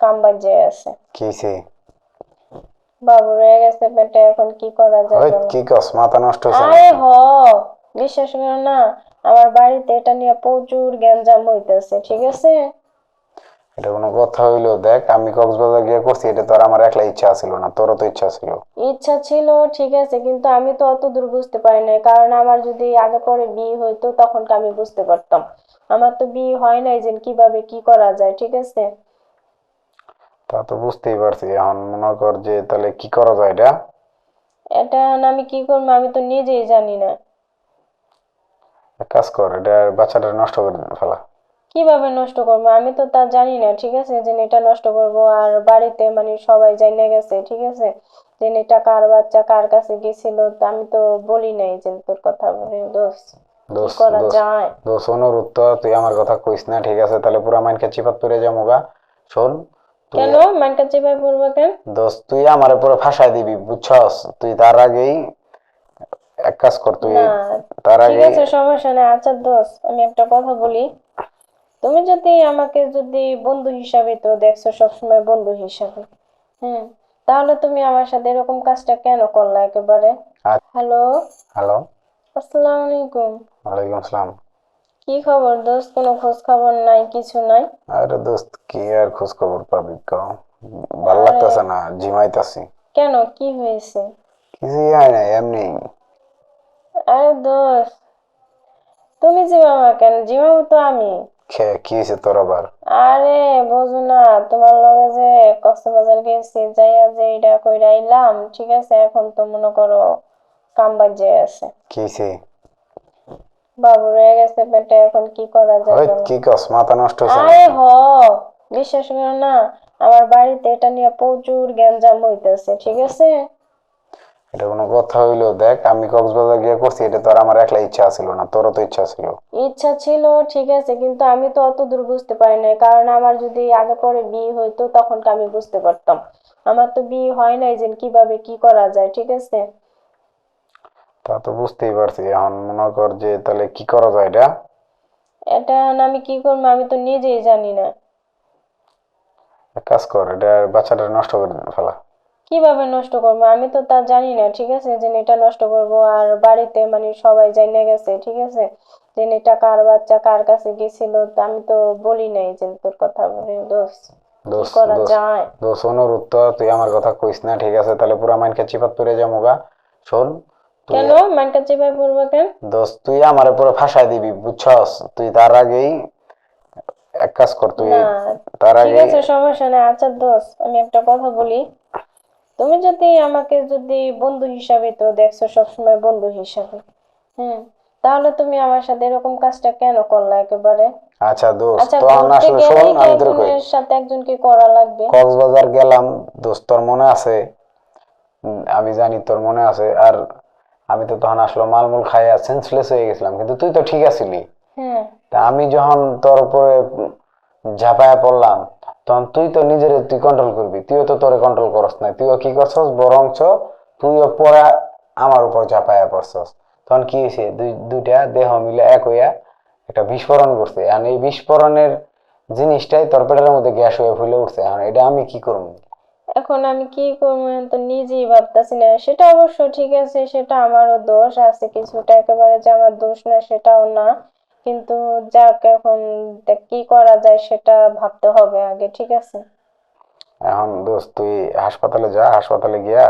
কাম বাজে আছে কিছে বাবু রয়ে গেছে পেটে এখন কি করা যায় কি কস মাথা নষ্ট হয়েছে আরে হ বিশ্বাস করো না আমার বাড়িতে এটা নিয়ে প্রচুর গ্যাঞ্জাম হইতেছে ঠিক আছে? এটা কোনো কথা হইল দেখ আমি কক্সবাজার গিয়ে করছি এটা তো আর আমার একলা ইচ্ছা ছিল না তোরও তো ইচ্ছা ছিল। ইচ্ছা ছিল ঠিক আছে কিন্তু আমি তো অত দূর বুঝতে পারি নাই কারণ আমার যদি আগে পরে বিয়ে হইতো তখন তো আমি বুঝতে পারতাম। আমার তো বিয়ে হয় নাই যে কীভাবে কি করা যায় ঠিক আছে? তা তো বুঝতেই পারছি এখন মনে কর যে তাহলে কি করা যায় এটা? এটা আমি কি করব আমি তো নিজেই জানি না। এক কাজ কর এটা বাচ্চাটা নষ্ট করে ফেলা কীভাবে নষ্ট করব? আমি তো তা জানি না ঠিক আছে? যে এটা নষ্ট করব আর বাড়িতে মানে সবাই জানে গেছে ঠিক আছে? যে এটা কার বাচ্চা কার কাছে গেছিল তা আমি তো বলি নাই যে তোর কথা বলে দোষ দোষ করা যায়? দোষ অনুরোধ তো তুই আমার কথা কইস না ঠিক আছে? তাহলে পুরা মাইনকে চিপাত পরে যাব গা শোন কেন মানটা চেপে পড়ব কেন? দোষ তুই আমার পুরো দিবি বুঝছস? তুই তার আগেই এক কাজ কর তুই তার ঠিক আছে সমস্যা নেই। আচ্ছা দোষ আমি একটা কথা বলি। তুমি যদি আমাকে যদি বন্ধু হিসাবে তো দেখছ সবসময় বন্ধু হিসাবে হ্যাঁ তাহলে তুমি আমার সাথে এরকম কাজটা কেন করলা একেবারে? হ্যালো? হ্যালো? আসসালামু আলাইকুম। ওয়ালাইকুম আসসালাম। কি খবর দোস্ত? কোনো খোঁজ খবর নাই কিছু নাই? আরে দোস্ত কি আর খোঁজ খবর পাবি কও? ভালো লাগতেছে না জিমাইতাছি। কেন? কি হয়েছে? কিছুই হয় না এমনি। আরে দোস্ত তুমি জিমামা কেন? জিমাবো তো আমি। খে কি হয়েছে তোর আবার? আরে বোঝো না তোমার লগে যে কক্সবাজার গেছি যাইয়া যে এটা কইরা আইলাম ঠিক আছে? এখন তো মনে করো কাম বাজে আছে। কি হয়েছে? বাবু রয়ে গেছে পেটে এখন কি করা যায় ওই কি কস মাথা নষ্ট হয়েছে আরে হ বিশ্বাস করো না আমার বাড়িতে এটা নিয়ে প্রচুর গ্যাঞ্জাম হইতেছে ঠিক আছে? এটা কোনো কথা হইল দেখ আমি কক্সবাজার গিয়ে করছি এটা তো আমার একলা ইচ্ছা ছিল না তোরও তো ইচ্ছা ছিল। ইচ্ছা ছিল ঠিক আছে কিন্তু আমি তো অত দূর বুঝতে পারি নাই কারণ আমার যদি আগে পরে বিয়ে হইতো তখন আমি বুঝতে পারতাম। আমার তো বিয়ে হয় নাই যে কীভাবে কি করা যায় ঠিক আছে? তা তো বুঝতেই পারছি এখন মনে কর যে তাহলে কি করা যায় এটা? এটা আমি কি করব আমি তো নিজেই জানি না। এক কাজ কর এটা বাচ্চাটা নষ্ট করে ফেলা। কীভাবে নষ্ট করব? আমি তো তা জানি না ঠিক আছে? যে এটা নষ্ট করব আর বাড়িতে মানে সবাই জানে গেছে ঠিক আছে? যে এটা কার বাচ্চা কার কাছে গেছিল তা আমি তো বলি নাই যে তোর কথা বলে। দোষ দোষ করা যায়? দোষ অনুরোধ তো তুই আমার কথা কইস না ঠিক আছে? তাহলে পুরা মাইনকে চিপাত পরে যাব গা শোন কেন? মানটা চেপে পড়ব কেন? দোষ তুই আমার পুরো ফাঁসাই দিবি বুঝছস? তুই তার আগেই এক কাজ কর তুই তার ঠিক আছে সমস্যা নেই। আচ্ছা দোষ আমি একটা কথা বলি। তুমি যদি আমাকে যদি বন্ধু হিসাবে তো দেখছ সবসময় বন্ধু হিসাবে হ্যাঁ তাহলে তুমি আমার সাথে এরকম কাজটা কেন করলা একেবারে? আচ্ছা দোষ আচ্ছা ঘুরতে আসলে শোন আমি তোর কই? সাথে একজনকে করা লাগবে? কক্সবাজার গেলাম দোস্ত তোর মনে আছে? আমি জানি তোর মনে আছে আর আমি তো তখন আসলে মালমূল খাইয়া সেন্সলেস হয়ে গেছিলাম কিন্তু তুই তো ঠিক আছিলি। তা আমি যখন তোর উপরে ঝাঁপায়া পড়লাম তখন তুই তো নিজের তুই কন্ট্রোল করবি তুইও তো তোরে কন্ট্রোল করস না তুইও কি করছস? বরঞ্চ তুইও পরে আমার উপর ঝাঁপায়া পড়ছস। তখন কি হয়েছে দুই দুইটা দেহ মিলে এক হইয়া একটা বিস্ফোরণ করছে আর এই বিস্ফোরণের জিনিসটাই তোর পেটের মধ্যে গ্যাস হয়ে ফুলে উঠছে। এখন এটা আমি কি করব? এখন আমি কি করব তো নিজেই ভাবতেছি না। সেটা অবশ্য ঠিক আছে সেটা আমারও দোষ আছে কিছুটা। একেবারে যে আমার দোষ না সেটাও না। কিন্তু যাক এখন কি করা যায় সেটা ভাবতে হবে আগে ঠিক আছে? এখন দোস্ত তুই হাসপাতালে যা হাসপাতালে গিয়া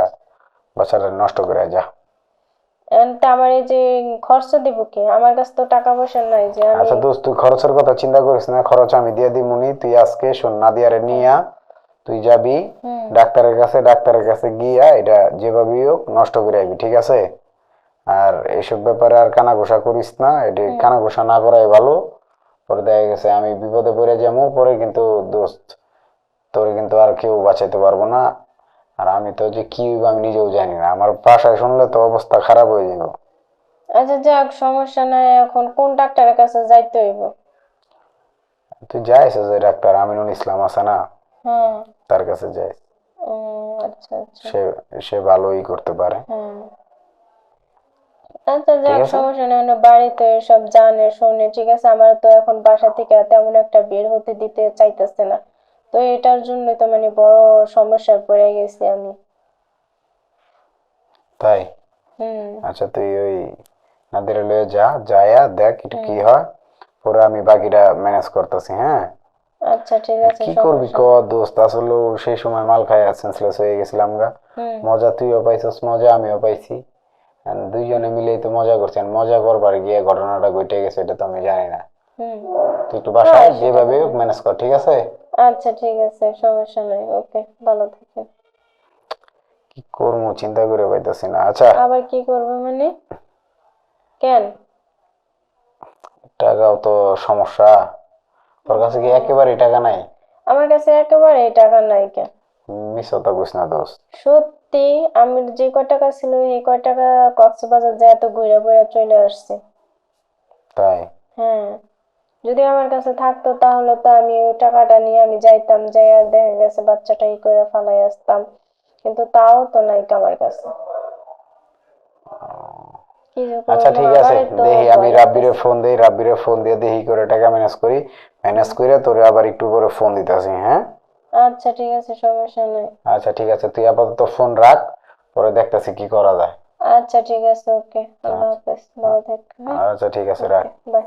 বাচ্চাটা নষ্ট করে যা। আমার এই যে খরচ দিব কি? আমার কাছে তো টাকা পয়সা নাই যে আমি আচ্ছা দোস্ত তুই খরচের কথা চিন্তা করিস না খরচ আমি দিয়ে দিমুনি তুই আজকে শোন নাদিয়ারে নিয়া তুই যাবি ডাক্তারের কাছে ডাক্তারের কাছে গিয়া এটা যেভাবেই হোক নষ্ট করে আইবি ঠিক আছে? আর এইসব ব্যাপারে আর কানাঘোষা করিস না এটি কানাঘোষা না করাই ভালো। পরে দেখা গেছে আমি বিপদে পড়ে যাব পরে কিন্তু দোস্ত তোর কিন্তু আর কেউ বাঁচাইতে পারব না। আর আমি তো যে কি হইবো আমি নিজেও জানি না আমার বাসায় শুনলে তো অবস্থা খারাপ হয়ে যাবে আচ্ছা যাক সমস্যা নাই এখন কোন ডাক্তারের কাছে যাইতে হইব? তুই যাইস যে ডাক্তার আমিনুল ইসলাম আছে না? হ্যাঁ তার কাছে উম, আচ্ছা আচ্ছা। সে সে ভালোই করতে পারে। আচ্ছা যাক সমস্যা নেই বাড়িতে সব জানে শোনে ঠিক আছে আমার তো এখন বাসা থেকে তেমন একটা বের হতে দিতে চাইতেছে না। তো এটার তো মানে বড় সমস্যায় পড়ে গেছি আমি। তাই? হুম। আচ্ছা তুই ওই নাদিরে লয়ে যা যায়া দেখ কি হয়। পরে আমি বাকিটা ম্যানেজ করতেছি হ্যাঁ? আচ্ছা ঠিক আছে কি করবি ক দোস্ত? আসলে সেই সময় মাল খাই সেন্সলেস হয়ে গেছিলাম গা মজা তুইও পাইছিস মজা আমিও পাইছি। দুইজনে মিলেই তো মজা করছি। আর মজা করবার গিয়ে ঘটনাটা ঘটে গেছে এটা তো আমি জানি না। তুই একটু বাসায় যেভাবে ম্যানেজ কর ঠিক আছে? আচ্ছা ঠিক আছে সমস্যা নাই ওকে ভালো থাকেন। কি করব চিন্তা করে পাইতেছি না। আচ্ছা। আবার কি করব মানে? কেন? টাকাও তো সমস্যা। তোর কাছে কি একেবারে টাকা নাই? আমার কাছে একেবারে টাকা নাই কেন? না দোস্ত সত্যি আমি যে কয় টাকা ছিল এই কয় টাকা কক্সবাজার যায় তো ঘুরে ঘুরে চলে আসছে। তাই? হ্যাঁ। যদি আমার কাছে থাকতো তাহলে তো আমি ওই টাকাটা নিয়ে আমি যাইতাম যাইয়া দেখা গেছে বাচ্চাটা ই করে ফালাই আসতাম। কিন্তু তাও তো নাই আমার কাছে। আচ্ছা ঠিক আছে। দেখি আমি রাব্বিরে ফোন দেই রাব্বিরে ফোন দিয়ে দেখি করে টাকা ম্যানেজ করি। ম্যানেজ করে তোরে আবার একটু পরে ফোন দিতেছি হ্যাঁ? আচ্ছা ঠিক আছে সমস্যা নাই। আচ্ছা ঠিক আছে তুই আপাতত ফোন রাখ পরে দেখতেছি কি করা যায়। আচ্ছা ঠিক আছে ওকে। আল্লাহ হাফেজ ভালো থাক হ্যাঁ? আচ্ছা ঠিক আছে রাখ। বাই